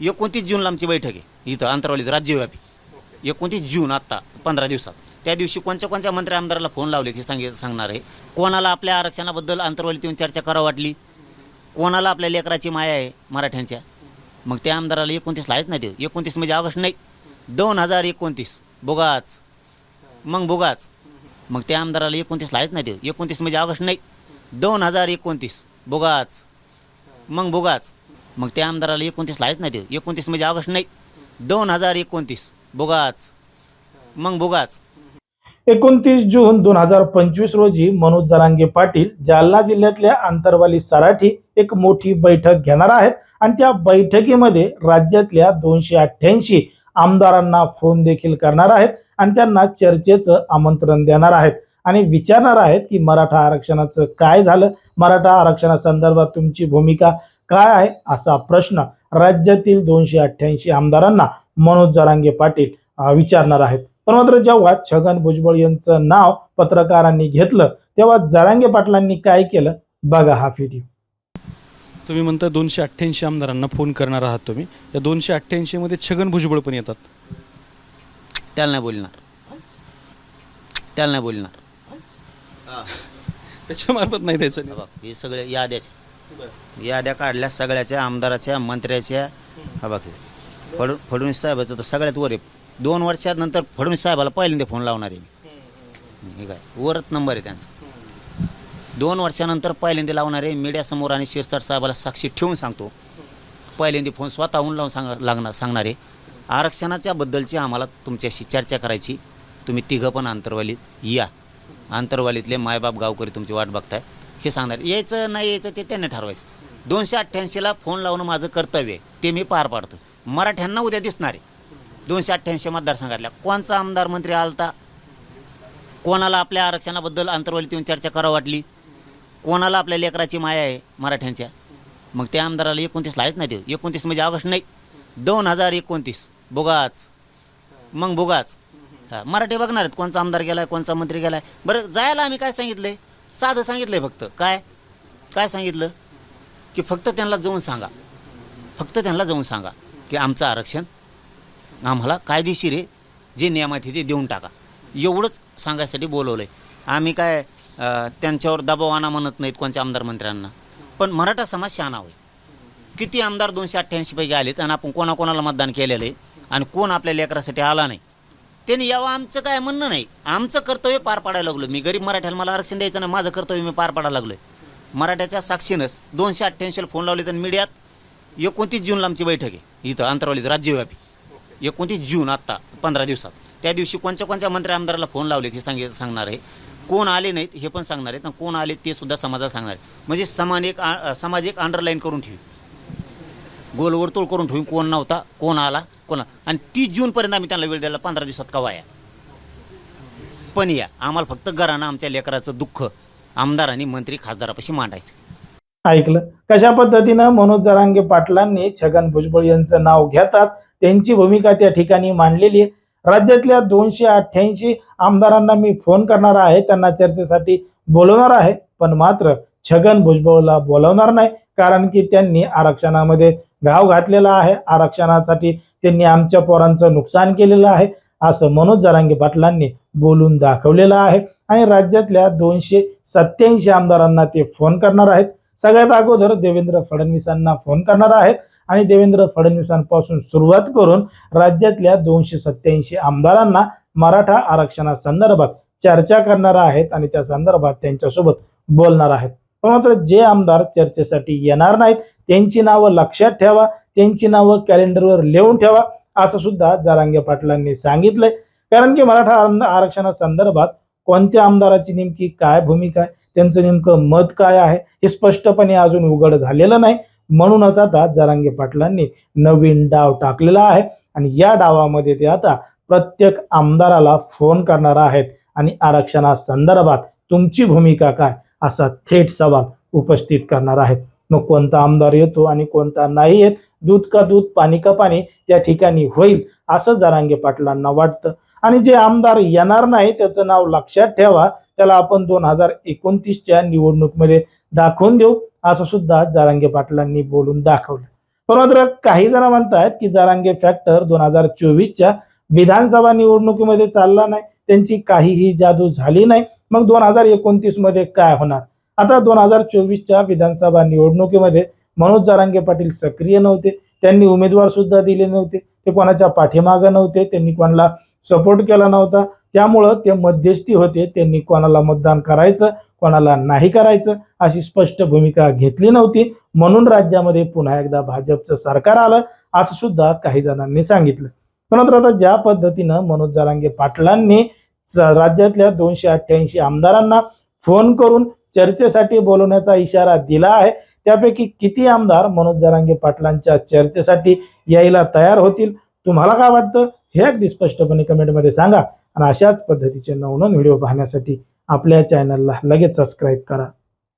एकोणतीस जूनला आमची बैठक आहे. इथं अंतरावलीत राज्यव्यापी. एकोणतीस जून आत्ता पंधरा दिवसात. त्या दिवशी कोणत्या कोणत्या मंत्री आमदाराला फोन लावले ते सांगे सांगणार आहे. कोणाला आपल्या आरक्षणाबद्दल अंतरवालीत येऊन चर्चा करावं वाटली? कोणाला आपल्या लेकराची माया आहे मराठ्यांच्या? मग त्या आमदाराला एकोणतीस लायच नाही देऊ. एकोणतीस म्हणजे ऑगस्ट नाही. दोन हजार एकोणतीस. बोगाच. मग बोगाच. मग त्या आमदाराला एकोणतीस लायच नाही देऊ. एकोणतीस म्हणजे ऑगस्ट नाही. दोन हजार एकोणतीस. बोगाच. मग बोगाच. मग त्या आमदाराला एकोणतीस लायच नाही देऊ. एकोणतीस म्हणजे ऑगस्ट नाही. दोन हजार एकोणतीस. बुगाच. मग बुगाच. एकोणतीस जून दोन हजार पंचवीस रोजी मनोज जरांगे पाटील जालना जिल्ह्यातल्या आंतरवाली सराठी एक मोठी बैठक घेणार आहेत आणि त्या बैठकीमध्ये राज्यातल्या दोनशे अठ्ठ्याऐंशी आमदारांना फोन देखील करणार आहेत आणि त्यांना चर्चेचं आमंत्रण देणार आहेत. आणि विचारणार आहेत की मराठा आरक्षणाचं काय झालं? मराठा आरक्षणासंदर्भात तुमची भूमिका काय आहे असा प्रश्न राज्यातील दोनशे अठ्ठ्याऐंशी आमदारांना मनोज जरांगे पाटील विचारणार आहेत. पण मात्र जेव्हा छगन भुजबळ यांचं नाव पत्रकारांनी घेतलं तेव्हा जरांगे पाटलांनी काय केलं? बघा हा व्हिडिओ तुम्ही म्हणता दोनशे अठ्ठ्याऐंशी आमदारांना फोन करणार आहात तुम्ही. या दोनशे अठ्ठ्याऐंशीमध्ये छगन भुजबळ पण येतात. त्याला नाही बोलणार. त्याला नाही बोलणार. त्याच्यामार्फत नाही द्यायचं. हे हे सगळे याद्याच्या याद्या काढल्या सगळ्याच्या आमदाराच्या मंत्र्याच्या. हा बाकी फड फडणवीस साहेबाचं तर सगळ्यात वर आहे. दोन वर्षानंतर फडणवीस साहेबाला पहिल्यांदा फोन लावणार आहे मी. हे काय वरच नंबर आहे त्यांचा. दोन वर्षानंतर पहिल्यांदा लावणार आहे मीडियासमोर आणि शिरसाट साहेबाला साक्षी ठेवून सांगतो. पहिल्यांदा फोन स्वतःहून लावून सांग लागणार सांगणार. आहे आरक्षणाच्या बद्दलची आम्हाला तुमच्याशी चर्चा करायची. तुम्ही तिघं पण आंतरवालीत या. आंतरवालीतले मायबाप गावकरी तुमची वाट बघताय. हे सांगणार. यायचं नाही यायचं ते त्यांनी ठरवायचं. दोनशे अठ्ठ्याऐंशीला फोन लावणं माझं कर्तव्य आहे. ते मी पार पाडतो मराठ्यांना उद्या दिसणार आहे. दोनशे अठ्ठ्याऐंशी मतदारसंघातल्या. कोणचा आमदार मंत्री आलता? कोणाला आपल्या आरक्षणाबद्दल अंतर्वालीत येऊन चर्चा करावं वाटली? कोणाला आपल्या लेकराची माया आहे मराठ्यांच्या? मग त्या आमदाराला एकोणतीस लायच नाही देऊ. एकोणतीस म्हणजे ऑगस्ट नाही. दोन हजार एकोणतीस. बुगाच. मग बुगाच. हां मराठी बघणार आहेत कोणचा आमदार गेलाय कोणचा मंत्री गेला आहे बरं जायला आम्ही काय सांगितलं आहे साधं सांगितलं आहे फक्त. काय? काय सांगितलं? की फक्त त्यांना जाऊन सांगा. फक्त त्यांना जाऊन सांगा की आमचं आरक्षण आम्हाला कायदेशीर आहे. जे नियमात आहे ते देऊन टाका. एवढंच सांगायसाठी बोलवलं आहे आम्ही काय त्यांच्यावर दबाव आणा म्हणत नाहीत कोणत्या आमदार मंत्र्यांना. पण मराठा समाज शहाणा होईल. किती आमदार दोनशे अठ्ठ्याऐंशी पैकी आलेत आणि आपण कोणाकोणाला मतदान केलेलं आहे आणि कोण आपल्या लेकरासाठी आला नाही. त्यांनी यावं आमचं काय म्हणणं नाही. आमचं कर्तव्य पार पाडायला लागलो मी गरीब मराठ्याला मला आरक्षण द्यायचं नाही माझं कर्तव्य मी पार पाडायला लागलोय. मराठ्याच्या साक्षीनंच दोनशे अठ्ठ्याऐंशीला फोन लावले तर मीडियात एकोणतीस जूनला आमची बैठक आहे. इथं अंतरवालीत राज्यव्यापी. एकोणतीस जून आत्ता पंधरा दिवसात. त्या दिवशी कोणत्या कोणत्या मंत्री आमदाराला फोन लावले ते सांगे सांगणार आहे. कोण आले नाहीत हे पण सांगणार आहेत. आणि कोण आले ते सुद्धा समाजाला सांगणार आहे म्हणजे समान एक आ- समाज एक अंडरलाईन करून ठेवी. गोलवर्तुळ करून ठेवून कोण नव्हता कोण आला कोण आणि तीस जूनपर्यंत आम्ही त्यांना वेळ द्यायला पंधरा दिवसात कवा या? पण या आम्हाला फक्त घरानं आमच्या लेकराचं दुःख आमदार आणि मंत्री खासदारापाशी मांडायचं. ऐकलं. कशा पद्धतीनं मनोज जरांगे पाटलांनी छगन भुजबळ यांचं नाव घेताच त्यांची भूमिका त्या ठिकाणी मांडलेली आहे. राज्यातल्या दोनशे अठ्ठ्याऐंशी आमदारांना मी फोन करणार आहे त्यांना चर्चेसाठी बोलवणार आहे पण मात्र छगन भुजबळला बोलवणार नाही कारण की त्यांनी आरक्षणामध्ये घाव घातलेला आहे. आरक्षणासाठी त्यांनी आमच्या पोरांचं नुकसान केलेलं आहे. असं मनोज जरांगे पाटलांनी बोलून दाखवलेलं आहे. आणि राज्यातल्या दोनशे सत्याऐंशी आमदारांना ते फोन करणार आहेत. सगळ्यात अगोदर देवेंद्र फडणवीसांना फोन करणार आहेत. आणि देवेंद्र फडणवीसांपासून सुरुवात करून राज्यातल्या दोनशे सत्याऐंशी आमदारांना मराठा आरक्षणासंदर्भात चर्चा करणार आहेत आणि त्या संदर्भात त्यांच्यासोबत बोलणार आहेत. पण मात्र जे आमदार चर्चेसाठी येणार नाहीत त्यांची नावं लक्षात ठेवा त्यांची नावं कॅलेंडरवर लिहून ठेवा असं सुद्धा जारांगे पाटलांनी सांगितलंय. कारण की मराठा आरक्षणासंदर्भात कोणत्या आमदाराची नेमकी काय भूमिका आहे त्यांचं नेमकं मत काय आहे हे स्पष्टपणे अजून उघड झालेलं नाही. म्हणूनच आता जारांगे पाटलांनी नवीन डाव टाकलेला आहे आणि या डावामध्ये ते आता प्रत्येक आमदाराला फोन करणार आहेत आणि आरक्षणासंदर्भात तुमची भूमिका काय असा थेट सवाल उपस्थित करणार आहेत. मग कोणता आमदार येतो आणि कोणता नाही येत दूध का दूध पाणी का पाणी त्या ठिकाणी होईल असं जरांगे पाटलांना वाटतं. आणि जे आमदार येणार नाही त्याचं नाव लक्षात ठेवा. त्याला आपण दोन हजार एकोणतीसच्या निवडणुकीमध्ये दाखवून देऊ असं सुद्धा जारांगे पाटलांनी बोलून दाखवलं. पण मात्र काही जण म्हणतात की जारांगे फॅक्टर दोन हजार चोवीसच्या विधानसभा निवडणुकीमध्ये चालला नाही त्यांची काहीही जादू झाली नाही. मग दोन हजार एकोणतीसमध्ये काय होणार? आता दोन हजार चोवीसच्या विधानसभा निवडणुकीमध्ये मनोज जारांगे पाटील सक्रिय नव्हते. त्यांनी उमेदवार सुद्धा दिले नव्हते. ते कोणाच्या पाठीमागं नव्हते. त्यांनी कोणाला सपोर्ट केला नव्हता. त्यामुळं ते मध्यस्थी होते. त्यांनी कोणाला मतदान करायचं कोणाला नाही करायचं अशी स्पष्ट भूमिका घेतली नव्हती. म्हणून राज्यामध्ये पुन्हा एकदा भाजपचं सरकार आलं असं सुद्धा काही जणांनी सांगितलं. परंतु मात्र आता ज्या पद्धतीनं मनोज जारांगे पाटलांनी राज्यातल्या दोनशे अठ्ठ्याऐंशी आमदारांना फोन करून चर्चेसाठी बोलवण्याचा इशारा दिला आहे. त्यापैकी किती आमदार मनोज जरांगे पाटलांच्या चर्चेसाठी यायला तयार होतील? तुम्हाला काय वाटतं? हे अगदी स्पष्टपणे कमेंटमध्ये सांगा. आणि अशाच पद्धतीचे नवनवन व्हिडिओ पाहण्यासाठी आपल्या चॅनलला लगेच सबस्क्राईब करा.